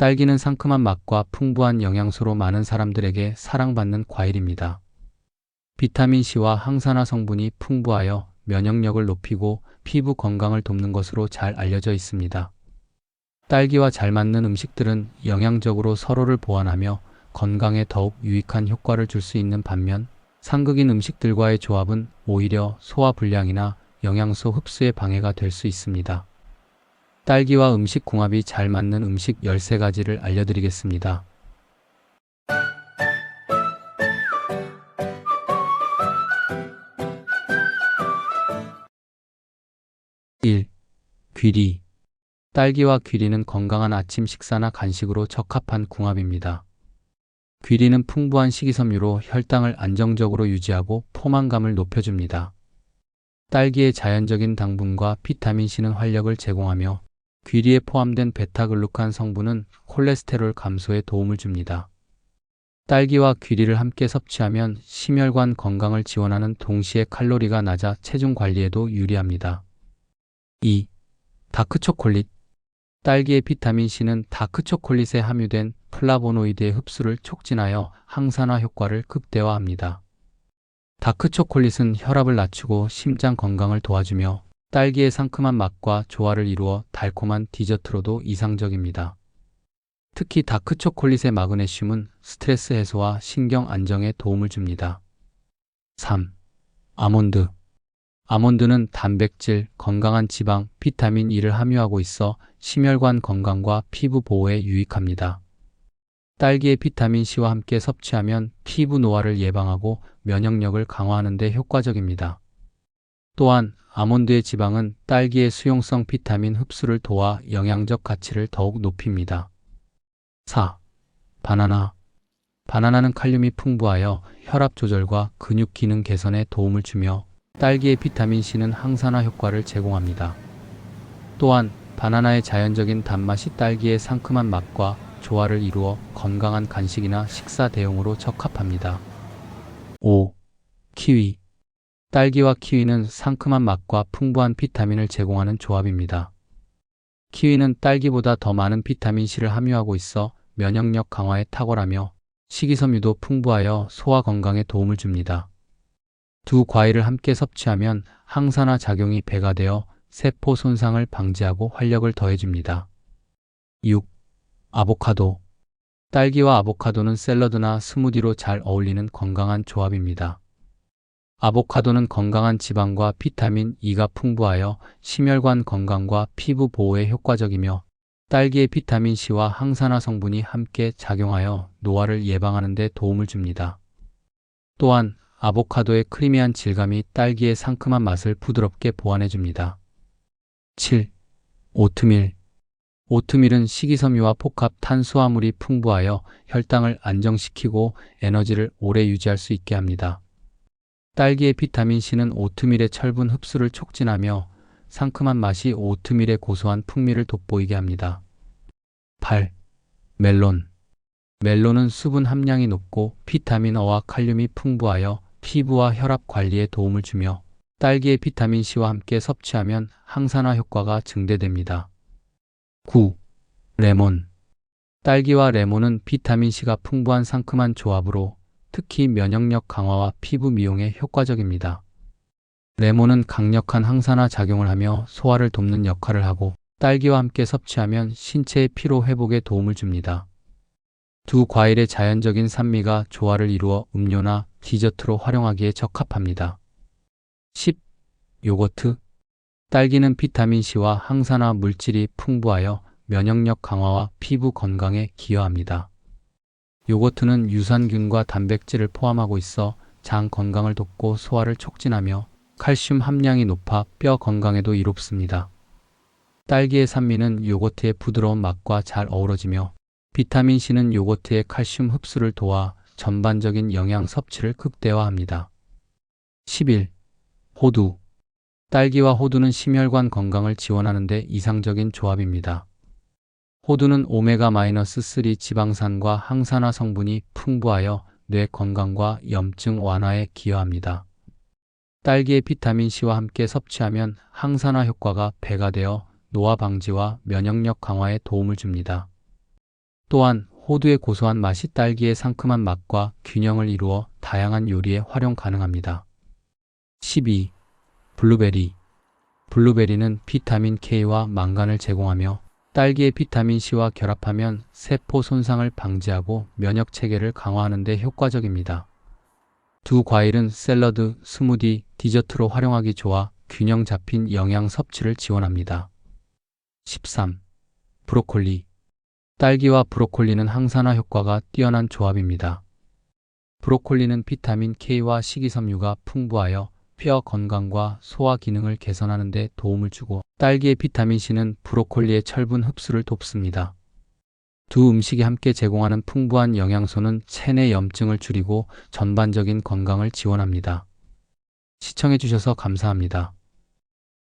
딸기는 상큼한 맛과 풍부한 영양소로 많은 사람들에게 사랑받는 과일입니다. 비타민C와 항산화 성분이 풍부하여 면역력을 높이고 피부 건강을 돕는 것으로 잘 알려져 있습니다. 딸기와 잘 맞는 음식들은 영양적으로 서로를 보완하며 건강에 더욱 유익한 효과를 줄 수 있는 반면 상극인 음식들과의 조합은 오히려 소화 불량이나 영양소 흡수에 방해가 될 수 있습니다. 딸기와 음식 궁합이 잘 맞는 음식 13가지를 알려드리겠습니다. 1. 귀리 딸기와 귀리는 건강한 아침 식사나 간식으로 적합한 궁합입니다. 귀리는 풍부한 식이섬유로 혈당을 안정적으로 유지하고 포만감을 높여줍니다. 딸기의 자연적인 당분과 비타민C는 활력을 제공하며 귀리에 포함된 베타글루칸 성분은 콜레스테롤 감소에 도움을 줍니다. 딸기와 귀리를 함께 섭취하면 심혈관 건강을 지원하는 동시에 칼로리가 낮아 체중 관리에도 유리합니다. 2. 다크초콜릿 딸기의 비타민C는 다크초콜릿에 함유된 플라보노이드의 흡수를 촉진하여 항산화 효과를 극대화합니다. 다크초콜릿은 혈압을 낮추고 심장 건강을 도와주며 딸기의 상큼한 맛과 조화를 이루어 달콤한 디저트로도 이상적입니다. 특히 다크 초콜릿의 마그네슘은 스트레스 해소와 신경 안정에 도움을 줍니다. 3. 아몬드 아몬드는 단백질, 건강한 지방, 비타민 E를 함유하고 있어 심혈관 건강과 피부 보호에 유익합니다. 딸기의 비타민 C와 함께 섭취하면 피부 노화를 예방하고 면역력을 강화하는 데 효과적입니다. 또한 아몬드의 지방은 딸기의 수용성 비타민 흡수를 도와 영양적 가치를 더욱 높입니다. 4. 바나나 바나나는 칼륨이 풍부하여 혈압 조절과 근육 기능 개선에 도움을 주며 딸기의 비타민C는 항산화 효과를 제공합니다. 또한 바나나의 자연적인 단맛이 딸기의 상큼한 맛과 조화를 이루어 건강한 간식이나 식사 대용으로 적합합니다. 5. 키위 딸기와 키위는 상큼한 맛과 풍부한 비타민을 제공하는 조합입니다. 키위는 딸기보다 더 많은 비타민C를 함유하고 있어 면역력 강화에 탁월하며 식이섬유도 풍부하여 소화 건강에 도움을 줍니다. 두 과일을 함께 섭취하면 항산화 작용이 배가 되어 세포 손상을 방지하고 활력을 더해줍니다. 6. 아보카도 딸기와 아보카도는 샐러드나 스무디로 잘 어울리는 건강한 조합입니다. 아보카도는 건강한 지방과 비타민 E가 풍부하여 심혈관 건강과 피부 보호에 효과적이며 딸기의 비타민 C와 항산화 성분이 함께 작용하여 노화를 예방하는 데 도움을 줍니다. 또한 아보카도의 크리미한 질감이 딸기의 상큼한 맛을 부드럽게 보완해 줍니다. 7. 오트밀 오트밀은 식이섬유와 복합 탄수화물이 풍부하여 혈당을 안정시키고 에너지를 오래 유지할 수 있게 합니다. 딸기의 비타민C는 오트밀의 철분 흡수를 촉진하며 상큼한 맛이 오트밀의 고소한 풍미를 돋보이게 합니다. 8. 멜론 멜론은 수분 함량이 높고 비타민 O와 칼륨이 풍부하여 피부와 혈압 관리에 도움을 주며 딸기의 비타민C와 함께 섭취하면 항산화 효과가 증대됩니다. 9. 레몬 딸기와 레몬은 비타민C가 풍부한 상큼한 조합으로 특히 면역력 강화와 피부 미용에 효과적입니다. 레몬은 강력한 항산화 작용을 하며 소화를 돕는 역할을 하고 딸기와 함께 섭취하면 신체의 피로 회복에 도움을 줍니다. 두 과일의 자연적인 산미가 조화를 이루어 음료나 디저트로 활용하기에 적합합니다. 10. 요거트 딸기는 비타민C와 항산화 물질이 풍부하여 면역력 강화와 피부 건강에 기여합니다. 요거트는 유산균과 단백질을 포함하고 있어 장 건강을 돕고 소화를 촉진하며 칼슘 함량이 높아 뼈 건강에도 이롭습니다. 딸기의 산미는 요거트의 부드러운 맛과 잘 어우러지며 비타민C는 요거트의 칼슘 흡수를 도와 전반적인 영양 섭취를 극대화합니다. 11. 호두 딸기와 호두는 심혈관 건강을 지원하는 데 이상적인 조합입니다. 호두는 오메가-3 지방산과 항산화 성분이 풍부하여 뇌 건강과 염증 완화에 기여합니다. 딸기의 비타민C와 함께 섭취하면 항산화 효과가 배가 되어 노화 방지와 면역력 강화에 도움을 줍니다. 또한 호두의 고소한 맛이 딸기의 상큼한 맛과 균형을 이루어 다양한 요리에 활용 가능합니다. 12. 블루베리. 블루베리는 비타민 K와 망간을 제공하며 딸기의 비타민 C와 결합하면 세포 손상을 방지하고 면역 체계를 강화하는 데 효과적입니다. 두 과일은 샐러드, 스무디, 디저트로 활용하기 좋아 균형 잡힌 영양 섭취를 지원합니다. 13. 브로콜리. 딸기와 브로콜리는 항산화 효과가 뛰어난 조합입니다. 브로콜리는 비타민 K와 식이섬유가 풍부하여 뼈 건강과 소화 기능을 개선하는 데 도움을 주고 딸기의 비타민 C는 브로콜리의 철분 흡수를 돕습니다. 두 음식이 함께 제공하는 풍부한 영양소는 체내 염증을 줄이고 전반적인 건강을 지원합니다. 시청해주셔서 감사합니다.